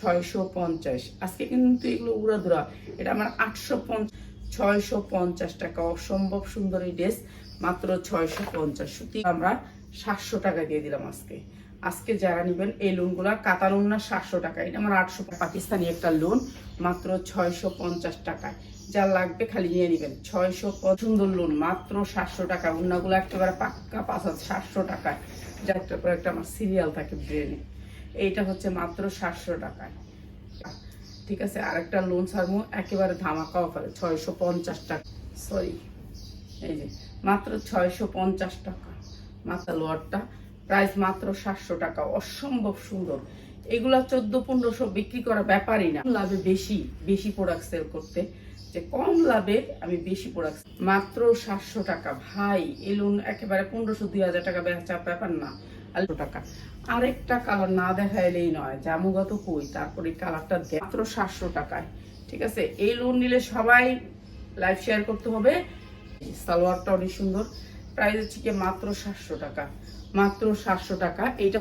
ছয়শো পঞ্চাশ। আজকে কিন্তু এগুলো এটা আমার আটশো পঞ্চাশ টাকা। অসম্ভব সুন্দর এই ড্রেস, মাত্র ছয়শো পঞ্চাশ। সুতি আমরা সাতশো টাকা দিয়ে দিলাম আজকে। আজকে যারা নেবেন এই লোনগুলা কাতা লোন না সাতশো টাকা। এটা আমার আটশো পাকিস্তানি একটা লোন, মাত্র ছয়শো পঞ্চাশ টাকায়। যা লাগবে খালি নিয়ে নেবেন। ছয়শো সুন্দর লোন, মাত্র সাতশো টাকা। অন্যগুলো একেবারে পাক্কা পাঁচ সাতশো টাকায়। যা একটা পর একটা আমার সিরিয়াল থাকে ব্রেনে এইটা হচ্ছে মাত্র সাতশো টাকায়। ঠিক আছে, আরেকটা লোন সারমো একেবারে ধামাকা অফারে ছয়শো পঞ্চাশ টাকা। সরি এই যে, মাত্র ছয়শো পঞ্চাশ টাকা। মাথা লোয়ারটা প্রাইস মাত্র সাতশো টাকা, অসম্ভব সুন্দর। এগুলা চোদ্দ পনেরোশো বিক্রি করা ব্যাপারই না। লাভে বেশি বেশি প্রোডাক্ট সেল করতে। যে কম লাভে আমি বেশি প্রোডাক্ট মাত্র সাতশো টাকা। ভাই, এই লোন একেবারে পনেরোশো, দুই হাজার টাকা বেচা ব্যাপার না। টাকা। আরেকটা কালার না দেখাইলেই নয়, জামুগত কই? তারপরে কালারটা মাত্র সাতশো টাকায়, ঠিক আছে? এই লোন নিলে সবাই লাইভ শেয়ার করতে হবে। সালোয়ারটা অনেক সুন্দর। প্রাইস হচ্ছে মাত্র সাতশো টাকা, মাত্র সাতশো টাকা। এইটা